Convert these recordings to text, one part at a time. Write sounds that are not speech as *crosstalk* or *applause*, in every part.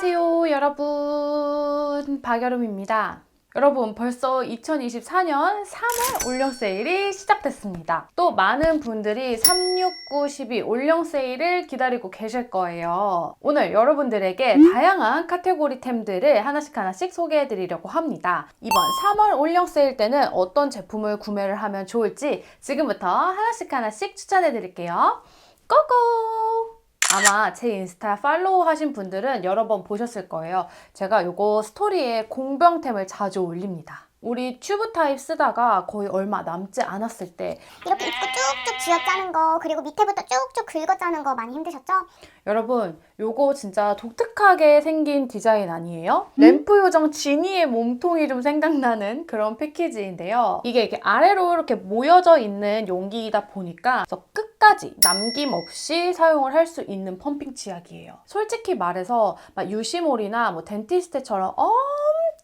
안녕하세요, 여러분. 박여름입니다. 여러분, 벌써 2024년 3월 올영 세일이 시작됐습니다. 또 많은 분들이 369, 12 올영 세일을 기다리고 계실 거예요. 오늘 여러분들에게 다양한 카테고리템들을 하나씩 하나씩 소개해 드리려고 합니다. 이번 3월 올영 세일 때는 어떤 제품을 구매를 하면 좋을지 지금부터 하나씩 하나씩 추천해 드릴게요. 고고! 아마 제 인스타 팔로우 하신 분들은 여러 번 보셨을 거예요. 제가 요거 스토리에 공병템을 자주 올립니다. 우리 튜브 타입 쓰다가 거의 얼마 남지 않았을 때 이렇게 입구 쭉쭉 쥐어 짜는 거 그리고 밑에부터 쭉쭉 긁어 짜는 거 많이 힘드셨죠? 여러분 요거 진짜 독특하게 생긴 디자인 아니에요? 램프 요정 지니의 몸통이 좀 생각나는 그런 패키지인데요. 이게 이렇게 아래로 이렇게 모여져 있는 용기이다 보니까 그래서 끝까지 남김없이 사용을 할 수 있는 펌핑 치약이에요. 솔직히 말해서 막 유시몰이나 뭐 덴티스트처럼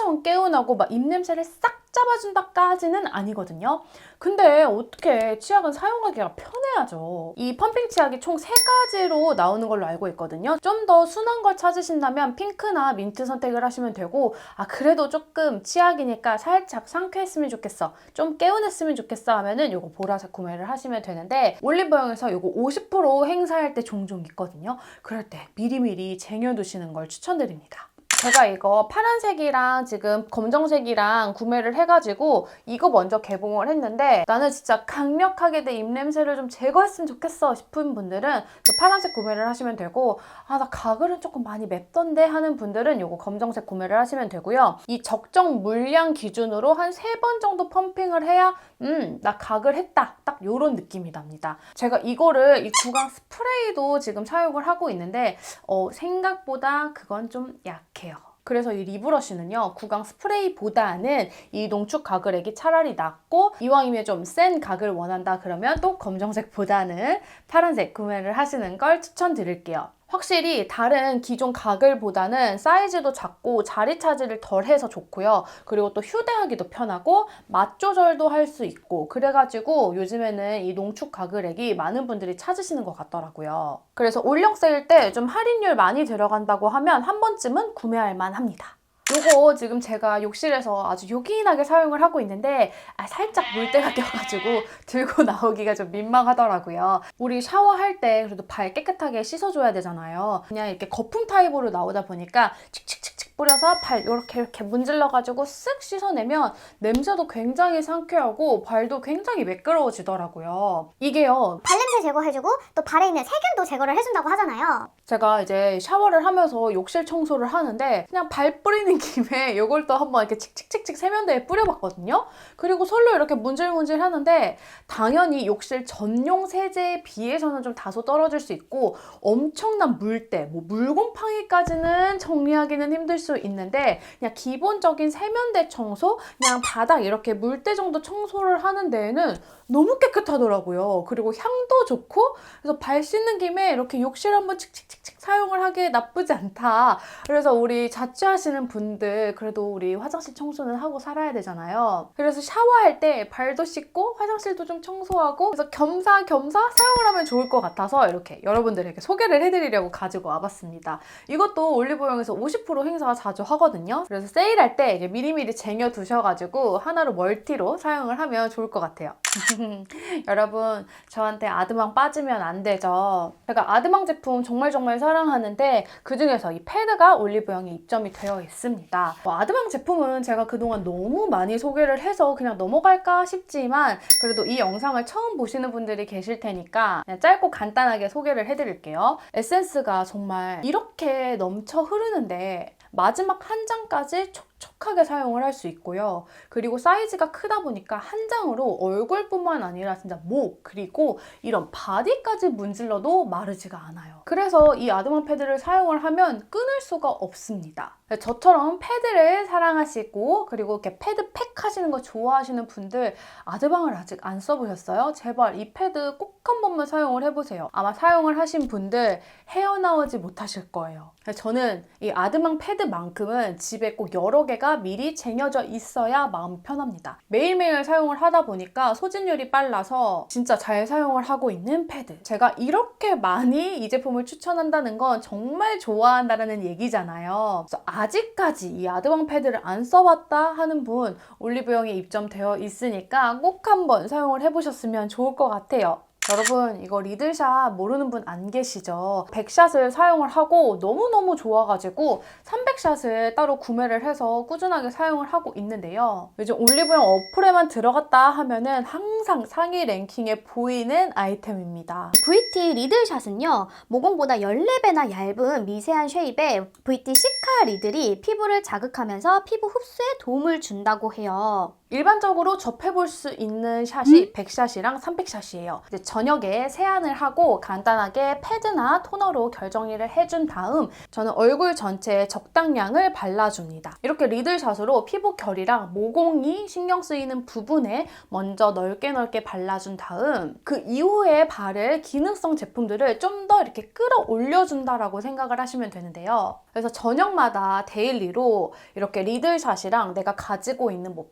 엄청 개운하고 막 입냄새를 싹 잡아준다까지는 아니거든요. 근데 어떻게 치약은 사용하기가 편해야죠. 이 펌핑 치약이 총 세가지로 나오는 걸로 알고 있거든요. 좀 더 순한 걸 찾으신다면 핑크나 민트 선택을 하시면 되고 아 그래도 조금 치약이니까 살짝 상쾌했으면 좋겠어. 좀 개운했으면 좋겠어 하면은 요거 보라색 구매를 하시면 되는데 올리브영에서 요거 50% 행사할 때 종종 있거든요. 그럴 때 미리미리 쟁여두시는 걸 추천드립니다. 제가 이거 파란색이랑 지금 검정색이랑 구매를 해가지고 이거 먼저 개봉을 했는데 나는 진짜 강력하게 내 입냄새를 좀 제거했으면 좋겠어 싶은 분들은 그 파란색 구매를 하시면 되고 아 나 가글은 조금 많이 맵던데 하는 분들은 이거 검정색 구매를 하시면 되고요. 이 적정 물량 기준으로 한 세 번 정도 펌핑을 해야 음 나 가글 했다 딱 요런 느낌이 납니다. 제가 이거를 이 구강 스프레이도 지금 사용을 하고 있는데 어, 생각보다 그건 좀 약해요. 그래서 이 리브러쉬는요, 구강 스프레이보다는 이 농축 가글액이 차라리 낫고, 이왕이면 좀 센 가글 원한다 그러면 또 검정색보다는 파란색 구매를 하시는 걸 추천드릴게요. 확실히 다른 기존 가글보다는 사이즈도 작고 자리 차지를 덜 해서 좋고요. 그리고 또 휴대하기도 편하고 맛 조절도 할 수 있고 그래가지고 요즘에는 이 농축 가글액이 많은 분들이 찾으시는 것 같더라고요. 그래서 올영 세일 때 좀 할인율 많이 들어간다고 하면 한 번쯤은 구매할 만합니다. 요거 지금 제가 욕실에서 아주 요긴하게 사용을 하고 있는데 아, 살짝 물때가 *laughs* 껴가지고 들고 *laughs* 나오기가 좀 민망하더라고요. 우리 샤워할 때 그래도 발 깨끗하게 씻어줘야 되잖아요. 그냥 이렇게 거품 타입으로 나오다 보니까 칙칙칙칙 뿌려서 발 이렇게 이렇게 문질러가지고 쓱 씻어내면 냄새도 굉장히 상쾌하고 발도 굉장히 매끄러워지더라고요. 이게요 발냄새 제거해주고 또 발에 있는 세균도 제거를 해준다고 하잖아요. 제가 이제 샤워를 하면서 욕실 청소를 하는데 그냥 발 뿌리는 *laughs* 김에 이걸 또 한번 이렇게 칙칙칙칙 세면대에 뿌려봤거든요. 그리고 솔로 이렇게 문질문질 하는데 당연히 욕실 전용 세제에 비해서는 좀 다소 떨어질 수 있고 엄청난 물때, 뭐 물곰팡이까지는 정리하기는 힘들 수 있는데 그냥 기본적인 세면대 청소, 그냥 바닥 이렇게 물때 정도 청소를 하는 데에는 너무 깨끗하더라고요. 그리고 향도 좋고 그래서 발 씻는 김에 이렇게 욕실 한번 칙칙칙칙 사용을 하기에 나쁘지 않다. 그래서 우리 자취하시는 분들 그래도 우리 화장실 청소는 하고 살아야 되잖아요. 그래서 샤워할 때 발도 씻고 화장실도 좀 청소하고 그래서 겸사겸사 사용을 하면 좋을 것 같아서 이렇게 여러분들에게 소개를 해드리려고 가지고 와봤습니다. 이것도 올리브영에서 50% 행사가 자주 하거든요. 그래서 세일할 때 이게 미리미리 쟁여 두셔가지고 하나로 멀티로 사용을 하면 좋을 것 같아요. *laughs* 여러분 저한테 아드망 빠지면 안 되죠. 제가 아드망 제품 정말 정말 사랑하는데 그 중에서 이 패드가 올리브영에 입점이 되어 있습니다. 뭐 아드망 제품은 제가 그동안 너무 많이 소개를 해서 그냥 넘어갈까 싶지만 그래도 이 영상을 처음 보시는 분들이 계실 테니까 짧고 간단하게 소개를 해드릴게요. 에센스가 정말 이렇게 넘쳐 흐르는데 마지막 한 장까지 촉 촉하게 사용을 할 수 있고요. 그리고 사이즈가 크다 보니까 한 장으로 얼굴뿐만 아니라 진짜 목 그리고 이런 바디까지 문질러도 마르지가 않아요. 그래서 이 아드망 패드를 사용을 하면 끊을 수가 없습니다. 저처럼 패드를 사랑하시고 그리고 이렇게 패드 팩 하시는 거 좋아하시는 분들 아드방을 아직 안 써보셨어요? 제발 이 패드 꼭 한 번만 사용을 해보세요. 아마 사용을 하신 분들 헤어나오지 못하실 거예요. 저는 이 아드망 패드만큼은 집에 꼭 여러 개 개가 미리 쟁여져 있어야 마음 편합니다. 매일매일 사용을 하다 보니까 소진율이 빨라서 진짜 잘 사용을 하고 있는 패드. 제가 이렇게 많이 이 제품을 추천한다는 건 정말 좋아한다는 얘기잖아요. 그래서 아직까지 이 아드방 패드를 안 써봤다 하는 분 올리브영에 입점되어 있으니까 꼭 한번 사용을 해보셨으면 좋을 것 같아요. 여러분 이거 리들샷 모르는 분 안 계시죠? 100샷을 사용을 하고 너무너무 좋아가지고 300샷을 따로 구매를 해서 꾸준하게 사용을 하고 있는데요. 요즘 올리브영 어플에만 들어갔다 하면은 항상 상위 랭킹에 보이는 아이템입니다. VT 리들샷은요, 모공보다 14배나 얇은 미세한 쉐입의 VT 시카 리들이 피부를 자극하면서 피부 흡수에 도움을 준다고 해요. 일반적으로 접해볼 수 있는 샷이 100샷이랑 300샷이에요. 이제 저녁에 세안을 하고 간단하게 패드나 토너로 결정리를 해준 다음 저는 얼굴 전체에 적당량을 발라줍니다. 이렇게 리들샷으로 피부 결이랑 모공이 신경 쓰이는 부분에 먼저 넓게 넓게 발라준 다음 그 이후에 바를 기능성 제품들을 좀 더 이렇게 끌어올려준다라고 생각을 하시면 되는데요. 그래서 저녁마다 데일리로 이렇게 리들샷이랑 내가 가지고 있는 뭐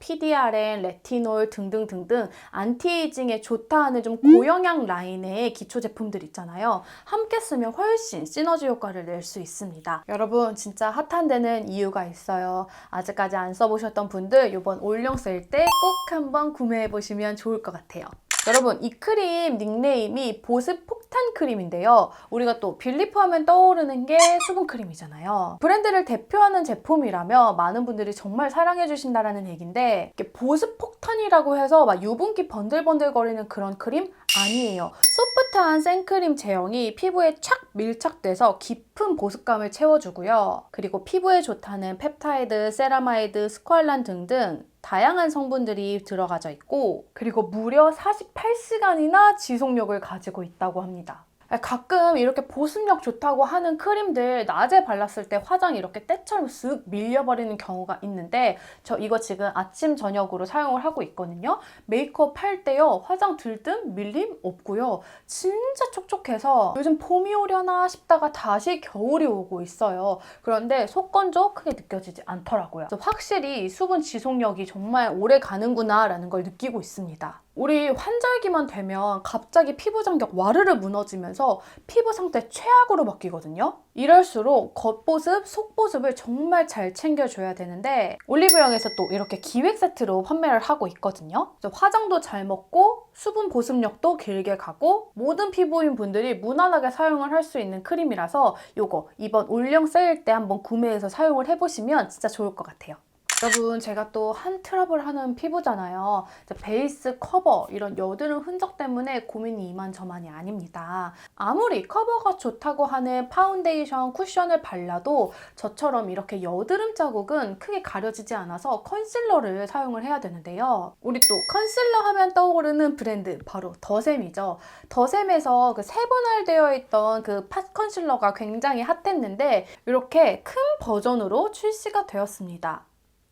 PDRN, 레티놀 등등등등 안티에이징에 좋다 하는 좀 고영양 라인의 기초 제품들 있잖아요. 함께 쓰면 훨씬 시너지 효과를 낼 수 있습니다. 여러분 진짜 핫한 데는 이유가 있어요. 아직까지 안 써보셨던 분들 이번 올영 쓸때꼭 한번 구매해 보시면 좋을 것 같아요. 여러분 이 크림 닉네임이 보습 폭탄 크림인데요. 우리가 또 빌리프 하면 떠오르는 게 수분 크림이잖아요. 브랜드를 대표하는 제품이라며 많은 분들이 정말 사랑해 주신다라는 얘긴데 보습 폭탄이라고 해서 막 유분기 번들번들거리는 그런 크림 아니에요. 소프트한 생크림 제형이 피부에 착 밀착돼서 깊은 보습감을 채워주고요. 그리고 피부에 좋다는 펩타이드, 세라마이드, 스ኳ알란 등등 다양한 성분들이 들어가져 있고 그리고 무려 48시간이나 지속력을 가지고 있다고 합니다. 가끔 이렇게 보습력 좋다고 하는 크림들 낮에 발랐을 때 화장이 이렇게 때처럼 쓱 밀려버리는 경우가 있는데 저 이거 지금 아침 저녁으로 사용을 하고 있거든요. 메이크업 할 때요 화장 들뜸 밀림 없고요. 진짜 촉촉해서 요즘 봄이 오려나 싶다가 다시 겨울이 오고 있어요. 그런데 속건조 크게 느껴지지 않더라고요. 확실히 이 수분 지속력이 정말 오래 가는구나 라는 걸 느끼고 있습니다. 우리 환절기만 되면 갑자기 피부 장벽 와르르 무너지면서 피부 상태 최악으로 바뀌거든요. 이럴수록 겉보습, 속보습을 정말 잘 챙겨줘야 되는데 올리브영에서 또 이렇게 기획 세트로 판매를 하고 있거든요. 화장도 잘 먹고 수분 보습력도 길게 가고 모든 피부인 분들이 무난하게 사용을 할 수 있는 크림이라서 이거 이번 올영 세일 때 한번 구매해서 사용을 해보시면 진짜 좋을 것 같아요. 여러분 제가 또 한 트러블 하는 피부잖아요. 베이스 커버 이런 여드름 흔적 때문에 고민이 이만저만이 아닙니다. 아무리 커버가 좋다고 하는 파운데이션 쿠션을 발라도 저처럼 이렇게 여드름 자국은 크게 가려지지 않아서 컨실러를 사용을 해야 되는데요. 우리 또 컨실러 하면 떠오르는 브랜드 바로 더샘이죠. 더샘에서 그 세분할되어 있던 그 팟 컨실러가 굉장히 핫했는데 이렇게 큰 버전으로 출시가 되었습니다.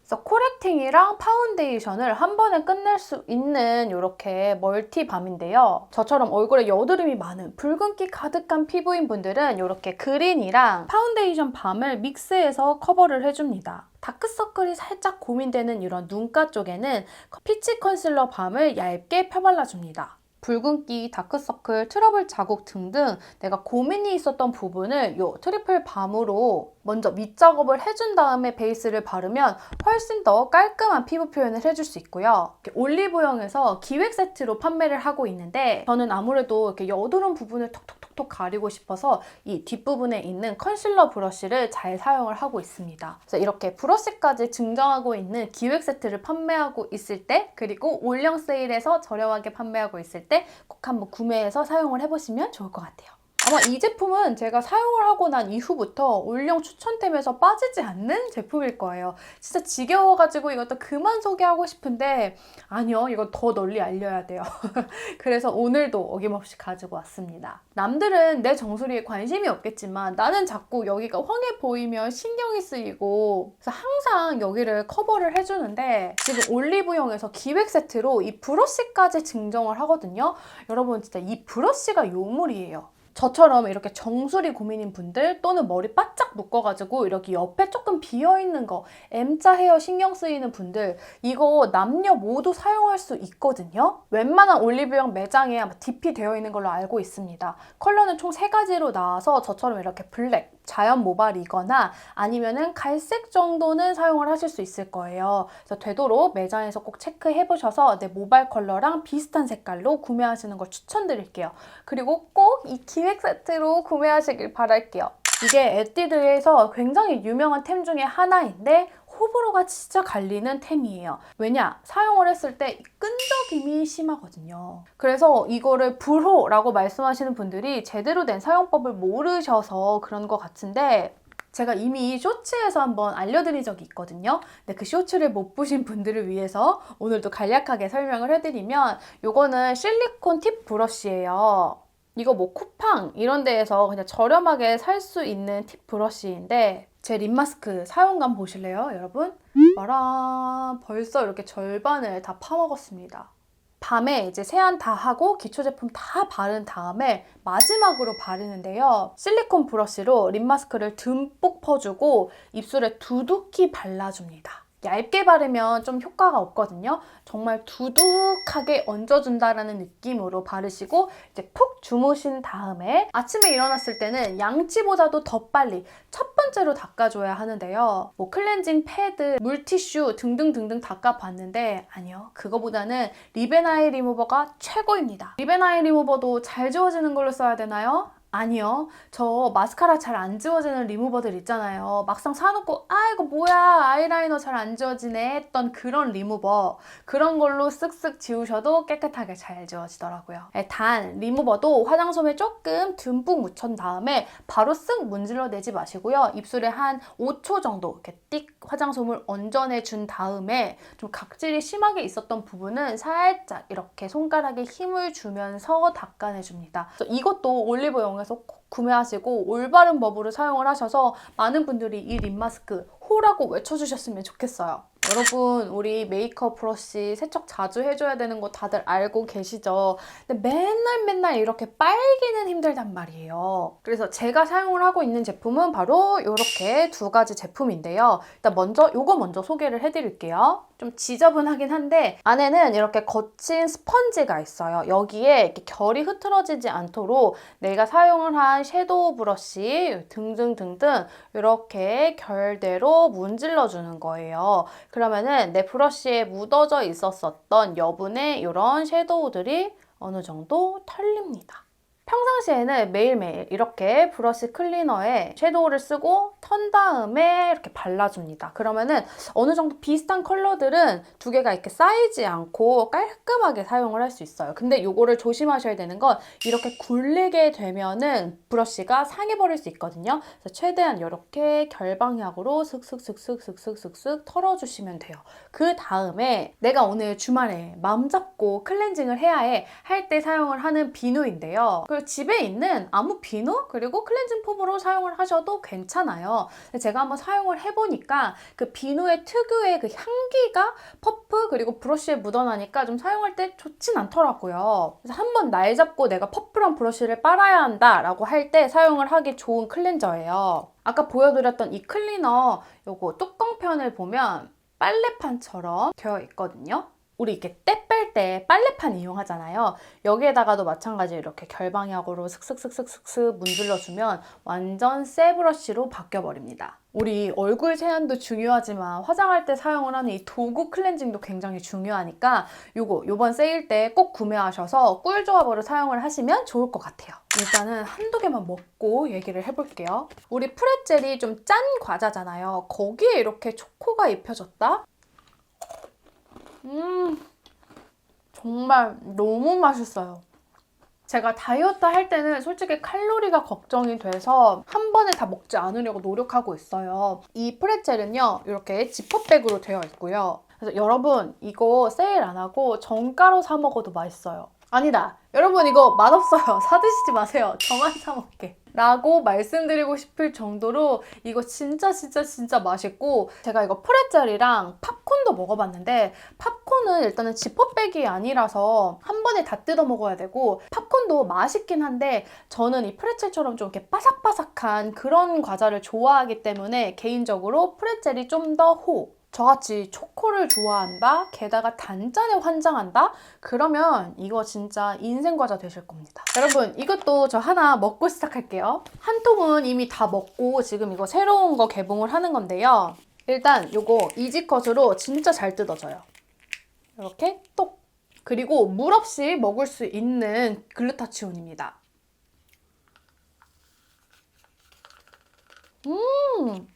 그래서 코렉팅이랑 파운데이션을 한 번에 끝낼 수 있는 이렇게 멀티밤인데요. 저처럼 얼굴에 여드름이 많은 붉은기 가득한 피부인 분들은 이렇게 그린이랑 파운데이션 밤을 믹스해서 커버를 해줍니다. 다크서클이 살짝 고민되는 이런 눈가 쪽에는 피치 컨실러 밤을 얇게 펴발라줍니다. 붉은기, 다크서클, 트러블 자국 등등 내가 고민이 있었던 부분을 이 트리플 밤으로 먼저 밑작업을 해준 다음에 베이스를 바르면 훨씬 더 깔끔한 피부 표현을 해줄 수 있고요. 올리브영에서 기획 세트로 판매를 하고 있는데 저는 아무래도 이렇게 여드름 부분을 톡톡 톡톡 가리고 싶어서 이 뒷부분에 있는 컨실러 브러쉬를 잘 사용을 하고 있습니다. 그래서 이렇게 브러쉬까지 증정하고 있는 기획 세트를 판매하고 있을 때 그리고 올영 세일에서 저렴하게 판매하고 있을 때 꼭 한번 구매해서 사용을 해보시면 좋을 것 같아요. 아마 이 제품은 제가 사용을 하고 난 이후부터 올영 추천템에서 빠지지 않는 제품일 거예요. 진짜 지겨워가지고 이것도 그만 소개하고 싶은데 아니요, 이거 더 널리 알려야 돼요. *laughs* 그래서 오늘도 어김없이 가지고 왔습니다. 남들은 내 정수리에 관심이 없겠지만 나는 자꾸 여기가 황해 보이면 신경이 쓰이고 그래서 항상 여기를 커버를 해주는데 지금 올리브영에서 기획 세트로 이 브러쉬까지 증정을 하거든요. 여러분 진짜 이 브러쉬가 요물이에요. 저처럼 이렇게 정수리 고민인 분들 또는 머리 바짝 묶어가지고 이렇게 옆에 조금 비어있는 거 M자 헤어 신경 쓰이는 분들 이거 남녀 모두 사용할 수 있거든요. 웬만한 올리브영 매장에 아마 DP 되어 있는 걸로 알고 있습니다. 컬러는 총 세 가지로 나와서 저처럼 이렇게 블랙, 자연 모발이거나 아니면은 갈색 정도는 사용을 하실 수 있을 거예요. 그래서 되도록 매장에서 꼭 체크해 보셔서 내 모발 컬러랑 비슷한 색깔로 구매하시는 걸 추천드릴게요. 그리고 꼭 이 기획 세트로 구매하시길 바랄게요. 이게 에뛰드에서 굉장히 유명한 템 중에 하나인데 호불호가 진짜 갈리는 템이에요. 왜냐? 사용을 했을 때 끈적임이 심하거든요. 그래서 이거를 불호라고 말씀하시는 분들이 제대로 된 사용법을 모르셔서 그런 것 같은데 제가 이미 쇼츠에서 한번 알려드린 적이 있거든요. 근데 그 쇼츠를 못 보신 분들을 위해서 오늘도 간략하게 설명을 해드리면 이거는 실리콘 팁 브러쉬예요. 이거 뭐 쿠팡 이런 데에서 그냥 저렴하게 살 수 있는 팁 브러쉬인데 제 립 마스크 사용감 보실래요, 여러분? 봐라, 벌써 이렇게 절반을 다 파먹었습니다. 밤에 이제 세안 다 하고 기초 제품 다 바른 다음에 마지막으로 바르는데요. 실리콘 브러쉬로 립 마스크를 듬뿍 퍼주고 입술에 두둑히 발라줍니다. 얇게 바르면 좀 효과가 없거든요. 정말 두둑하게 얹어준다라는 느낌으로 바르시고 이제 푹 주무신 다음에 아침에 일어났을 때는 양치보다도 더 빨리 첫 번째로 닦아줘야 하는데요. 뭐 클렌징 패드, 물티슈 등등등등 닦아봤는데 아니요. 그거보다는 립앤아이 리무버가 최고입니다. 립앤아이 리무버도 잘 지워지는 걸로 써야 되나요? 아니요. 저 마스카라 잘 안 지워지는 리무버들 있잖아요. 막상 사놓고 아 이거 뭐야 아이라이너 잘 안 지워지네 했던 그런 리무버 그런 걸로 쓱쓱 지우셔도 깨끗하게 잘 지워지더라고요. 네, 단 리무버도 화장솜에 조금 듬뿍 묻힌 다음에 바로 쓱 문질러 내지 마시고요. 입술에 한 5초 정도 이렇게 띡 화장솜을 얹어내 준 다음에 좀 각질이 심하게 있었던 부분은 살짝 이렇게 손가락에 힘을 주면서 닦아내 줍니다. 이것도 올리브영에서 꼭 구매하시고 올바른 법으로 사용을 하셔서 많은 분들이 이 립 마스크 호라고 외쳐주셨으면 좋겠어요. 여러분 우리 메이크업 브러쉬 세척 자주 해줘야 되는 거 다들 알고 계시죠? 근데 맨날 맨날 이렇게 빨기는 힘들단 말이에요. 그래서 제가 사용을 하고 있는 제품은 바로 이렇게 두 가지 제품인데요. 일단 먼저 이거 먼저 소개를 해드릴게요. 좀 지저분하긴 한데 안에는 이렇게 거친 스펀지가 있어요. 여기에 이렇게 결이 흐트러지지 않도록 내가 사용을 한 섀도우 브러쉬 등등등등 이렇게 결대로 문질러 주는 거예요. 그러면은 내 브러쉬에 묻어져 있었었던 여분의 이런 섀도우들이 어느 정도 털립니다. 평상시에는 매일매일 이렇게 브러쉬 클리너에 섀도우를 쓰고 턴 다음에 이렇게 발라줍니다. 그러면은 어느 정도 비슷한 컬러들은 두 개가 이렇게 쌓이지 않고 깔끔하게 사용을 할 수 있어요. 근데 요거를 조심하셔야 되는 건 이렇게 굴리게 되면은 브러쉬가 상해버릴 수 있거든요. 그래서 최대한 이렇게 결방향으로 슥슥슥슥슥슥슥 털어주시면 돼요. 그 다음에 내가 오늘 주말에 마음 잡고 클렌징을 해야 해 할 때 사용을 하는 비누인데요. 그 그리고 집에 있는 아무 비누 그리고 클렌징 폼으로 사용을 하셔도 괜찮아요. 제가 한번 사용을 해보니까 그 비누의 특유의 그 향기가 퍼프 그리고 브러쉬에 묻어나니까 좀 사용할 때 좋진 않더라고요. 그래서 한번 날 잡고 내가 퍼프랑 브러쉬를 빨아야 한다라고 할 때 사용을 하기 좋은 클렌저예요. 아까 보여드렸던 이 클리너 요거 뚜껑 편을 보면 빨래판처럼 되어 있거든요. 우리 이렇게 때뺄때 빨래판 이용하잖아요. 여기에다가도 마찬가지로 이렇게 결방약으로 슥슥슥슥슥슥 문질러주면 완전 새 브러쉬로 바뀌어버립니다. 우리 얼굴 세안도 중요하지만 화장할 때 사용을 하는 이 도구 클렌징도 굉장히 중요하니까 요거 요번 세일 때 꼭 구매하셔서 꿀 조합으로 사용을 하시면 좋을 것 같아요. 일단은 한두 개만 먹고 얘기를 해볼게요. 우리 프레첼이 좀 짠 과자잖아요. 거기에 이렇게 초코가 입혀졌다? 음, 정말 너무 맛있어요. 제가 다이어트 할 때는 솔직히 칼로리가 걱정이 돼서 한 번에 다 먹지 않으려고 노력하고 있어요. 이 프레첼은요, 이렇게 지퍼백으로 되어 있고요. 그래서 여러분, 이거 세일 안 하고 정가로 사 먹어도 맛있어요. 아니다. 여러분, 이거 맛없어요. *laughs* 사드시지 마세요. 저만 사 먹게. 라고 말씀드리고 싶을 정도로 이거 진짜 진짜 진짜 맛있고 제가 이거 프레첼이랑 팝콘도 먹어봤는데 팝콘은 일단은 지퍼백이 아니라서 한 번에 다 뜯어 먹어야 되고 팝콘도 맛있긴 한데 저는 이 프레첼처럼 좀 이렇게 바삭바삭한 그런 과자를 좋아하기 때문에 개인적으로 프레첼이 좀 더 호. 저같이 초코를 좋아한다? 게다가 단짠에 환장한다? 그러면 이거 진짜 인생 과자 되실 겁니다. 여러분, 이것도 저 하나 먹고 시작할게요. 한 통은 이미 다 먹고 지금 이거 새로운 거 개봉을 하는 건데요. 일단 요거 이지컷으로 진짜 잘 뜯어져요. 이렇게 똑. 그리고 물 없이 먹을 수 있는 글루타치온입니다. 음, 음.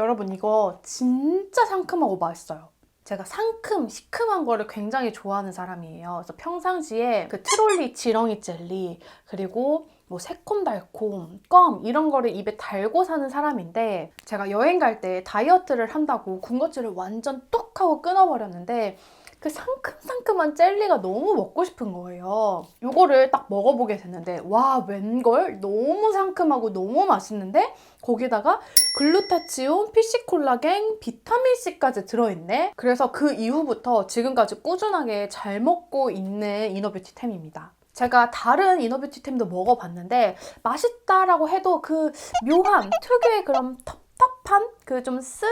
여러분 이거 진짜 상큼하고 맛있어요. 제가 상큼, 시큼한 거를 굉장히 좋아하는 사람이에요. 그래서 평상시에 그 트롤리 지렁이 젤리 그리고 뭐 새콤달콤, 껌 이런 거를 입에 달고 사는 사람인데 제가 여행 갈 때 다이어트를 한다고 군것질을 완전 뚝 하고 끊어버렸는데 그 상큼상큼한 젤리가 너무 먹고 싶은 거예요. 요거를 딱 먹어보게 됐는데 와 웬걸? 너무 상큼하고 너무 맛있는데 거기다가 글루타치온, 피시콜라겐, 비타민C까지 들어있네. 그래서 그 이후부터 지금까지 꾸준하게 잘 먹고 있는 이너뷰티템입니다. 제가 다른 이너뷰티템도 먹어봤는데 맛있다라고 해도 그 묘한 특유의 그런 텁텁한 그 좀 쓴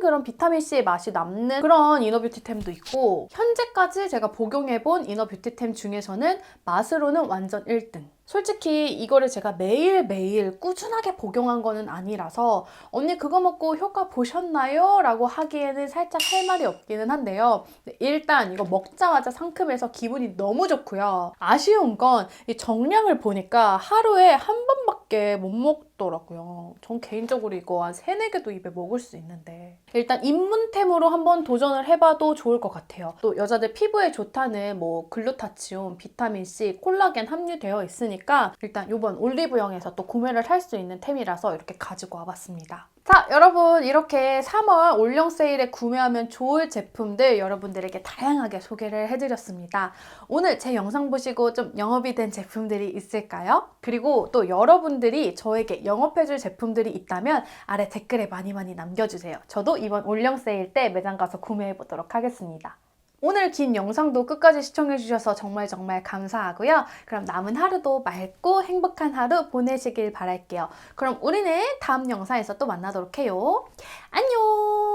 그런 비타민C의 맛이 남는 그런 이너뷰티템도 있고 현재까지 제가 복용해본 이너뷰티템 중에서는 맛으로는 완전 1등. 솔직히 이거를 제가 매일매일 꾸준하게 복용한 거는 아니라서 언니 그거 먹고 효과 보셨나요? 라고 하기에는 살짝 할 말이 없기는 한데요. 일단 이거 먹자마자 상큼해서 기분이 너무 좋고요. 아쉬운 건 이 정량을 보니까 하루에 한 번밖에 못 먹더라고요. 전 개인적으로 이거 한 3, 4개도 입에 먹을 수 있는데 일단 입문템으로 한번 도전을 해봐도 좋을 것 같아요. 또 여자들 피부에 좋다는 뭐 글루타치온, 비타민C, 콜라겐 함유되어 있으니까 일단 이번 올리브영에서 또 구매를 할 수 있는 템이라서 이렇게 가지고 와봤습니다. 자, 여러분 이렇게 3월 올영 세일에 구매하면 좋을 제품들 여러분들에게 다양하게 소개를 해드렸습니다. 오늘 제 영상 보시고 좀 영업이 된 제품들이 있을까요? 그리고 또 여러분들이 저에게 영업해줄 제품들이 있다면 아래 댓글에 많이 많이 남겨주세요. 저도 이번 올영 세일 때 매장 가서 구매해보도록 하겠습니다. 오늘 긴 영상도 끝까지 시청해주셔서 정말 정말 감사하고요. 그럼 남은 하루도 맑고 행복한 하루 보내시길 바랄게요. 그럼 우리는 다음 영상에서 또 만나도록 해요. 안녕!